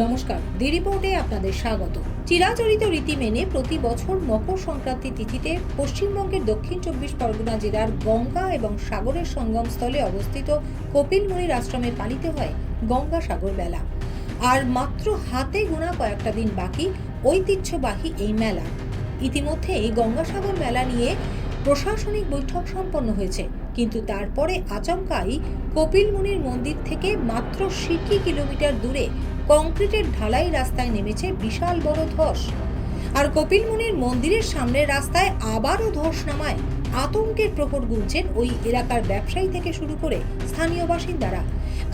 নমস্কার দি রিপোর্টে আপনাদের স্বাগত। চিরাচরিত রীতি মেনে প্রতি বছর মকর সংক্রান্তি তিথিতে পশ্চিমবঙ্গের দক্ষিণ চব্বিশ পরগনা জেলার গঙ্গা এবং সাগরের সঙ্গমস্থলে অবস্থিত কপিলমুনির আশ্রমে পালিত হয় গঙ্গা সাগর মেলা। আর মাত্র হাতে গোনা কয়েকটা দিন বাকি, ঐতিহ্যবাহী এই মেলা। ইতিমধ্যে এই গঙ্গাসাগর মেলা নিয়ে প্রশাসনিক বৈঠক সম্পন্ন হয়েছে। কিন্তু তারপরে আচমকাই কপিলমুনির মন্দির থেকে মাত্র সিকি কিলোমিটার দূরে কংক্রিটের ঢালাই রাস্তায় নেমেছে বিশাল বড় ধস। আর কপিলমুনির মন্দিরের সামনের রাস্তায় আবারও ধস নামায়। আতঙ্কের প্রহর গুনছেন ওই এলাকার ব্যবসায়ী থেকে শুরু করে স্থানীয় বাসিন্দারা।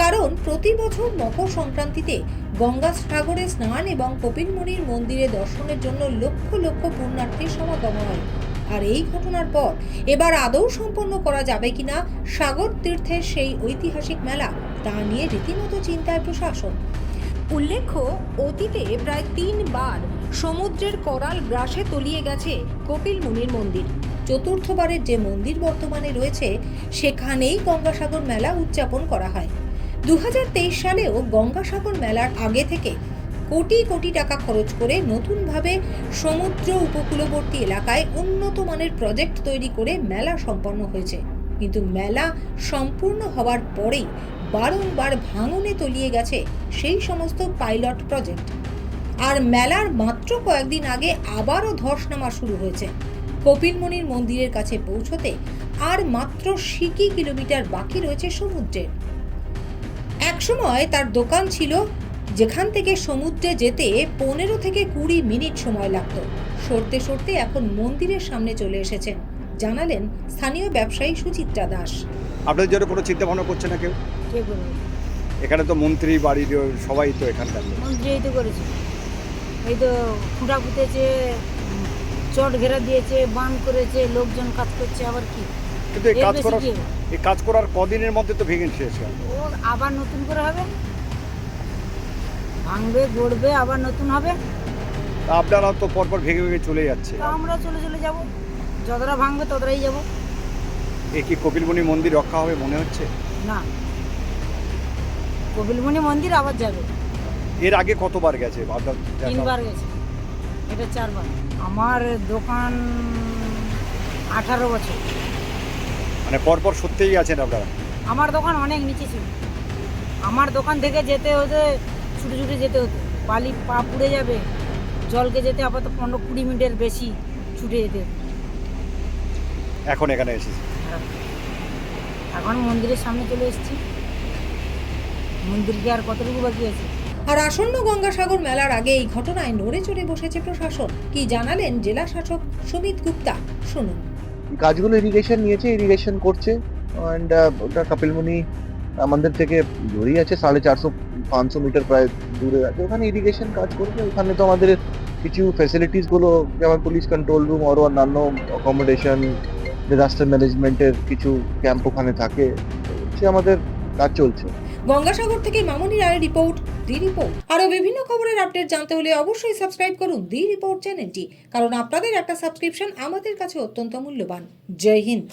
কারণ প্রতি বছর মকর সংক্রান্তিতে গঙ্গা সাগরে স্নান এবং কপিলমুনির মন্দিরে দর্শনের জন্য লক্ষ লক্ষ পুণ্যার্থীর সমাগম হয়। আর এই ঘটনার পর এবার আদৌ সম্পন্ন করা যাবে কিনা সাগর তীর্থের সেই ঐতিহাসিক মেলা, তা নিয়ে রীতিমতো চিন্তায় প্রশাসন। উল্লেখ্য, অতীতে প্রায় তিনবার সমুদ্রের করাল গ্রাসে তলিয়ে গেছে কপিল মুনির মন্দির। চতুর্থবারের যে মন্দির বর্তমানে রয়েছে, সেখানেই গঙ্গাসাগর মেলা উদযাপন করা হয়। দু হাজার তেইশ সালেও গঙ্গাসাগর মেলার আগে থেকে কোটি কোটি টাকা খরচ করে নতুনভাবে সমুদ্র উপকূলবর্তী এলাকায় উন্নত মানের প্রজেক্ট তৈরি করে মেলা সম্পন্ন হয়েছে। কিন্তু মেলা সম্পূর্ণ হওয়ার পরেই বারংবার ভাঙনে তলিয়ে গেছে সেই সমস্ত পাইলট প্রজেক্ট। আর মেলার মাত্র কয়েকদিন আগে আবারও ধস নামা শুরু হয়েছে। কপিলমণির মন্দিরের কাছে পৌঁছতে আর মাত্র সিকি কিলোমিটার বাকি রয়েছে সমুদ্রের একসময় তার দোকান ছিল যেখান থেকে সমুদ্রে যেতে পনেরো থেকে কুড়ি মিনিট সময় লাগত। সরতে সরতে এখন মন্দিরের সামনে চলে এসেছেন। জানালেন স্থানীয় ব্যবসায়ী সুচিত্রা দাস। আপনাদের জন্য কোনো চিন্তা ভাবনা করছে না কেউ? এখানে তো মন্ত্রী বাড়ির সবাই তো এখানকার। মন্ত্রী এই তো করেছে। এই তো খুঁটা পুঁতেছে চট ঘেরা দিয়েছে বান করেছে লোকজন কাজ করছে আবার কি? কিন্তু এই কাজ করার এই কাজ করার কদিনের মধ্যে তো ভেঙে শেষ গেল ও আবার নতুন করে হবে? ভাঙবে গড়বে আবার নতুন হবে? তা আপনারা তো পরপর ভেঙে ভেঙে চলে যাচ্ছে। আমরা চলে চলে যাব। যতটা ভাঙবে ততটাই যাব। এ কি কপিলমণি মন্দির রক্ষা হবে মনে হচ্ছে? না। কপিলমণি মন্দির আবার যাবে। এর আগে কতবার গেছে? আপনার তিনবার গেছে। এটা চারবার। আমার দোকান আঠারো বছর। মানে পরপর সত্যিই আছেন আপনারা? আমার দোকান অনেক নিচে ছিল। আমার দোকান থেকে যেতে হতে ছুটে ছুটে যেতে হতো। বালি পা পুড়ে যাবে জলকে যেতে আপাতত পনেরো কুড়ি মিনিটের বেশি ছুটে যেতে হতো। এখন এখানে এসেছে। এখন মন্দিরের সামনে চলে এসেছি। মন্দিরকে আর কতটুকু বাকি আছে? আর আসন্ন গঙ্গাসাগর মেলার আগে এই ঘটনায় নড়ে চড়ে বসেছে প্রশাসন। কি জানালেন জেলা শাসক সুমিত গুপ্তা? শুনুন। কাজগুলো ইরিগেশন নিয়েছে ইরিগেশন করছে। অ্যান্ড ওটা কপিলমুনি আমাদের থেকে দূরেই আছে সাড়ে চারশো পাঁচশো মিটার প্রায় দূরে আছে। ওখানে ইরিগেশন কাজ করবে। ওখানে তো আমাদের কিছু ফেসিলিটিসগুলো যেমন পুলিশ কন্ট্রোল রুম আরও অন্যান্য অকোমোডেশন ডিজাস্টার ম্যানেজমেন্টের কিছু ক্যাম্প ওখানে থাকে, সে আমাদের কাজ চলছে। গঙ্গাসাগর থেকে মামনি রায়ের রিপোর্ট দি রিপোর্ট আরও বিভিন্ন খবরের আপডেট জানতে হলে অবশ্যই সাবস্ক্রাইব করুন দি রিপোর্ট চ্যানেলটি কারণ আপনাদের একটা সাবস্ক্রিপশন আমাদের কাছে অত্যন্ত মূল্যবান। জয় হিন্দ।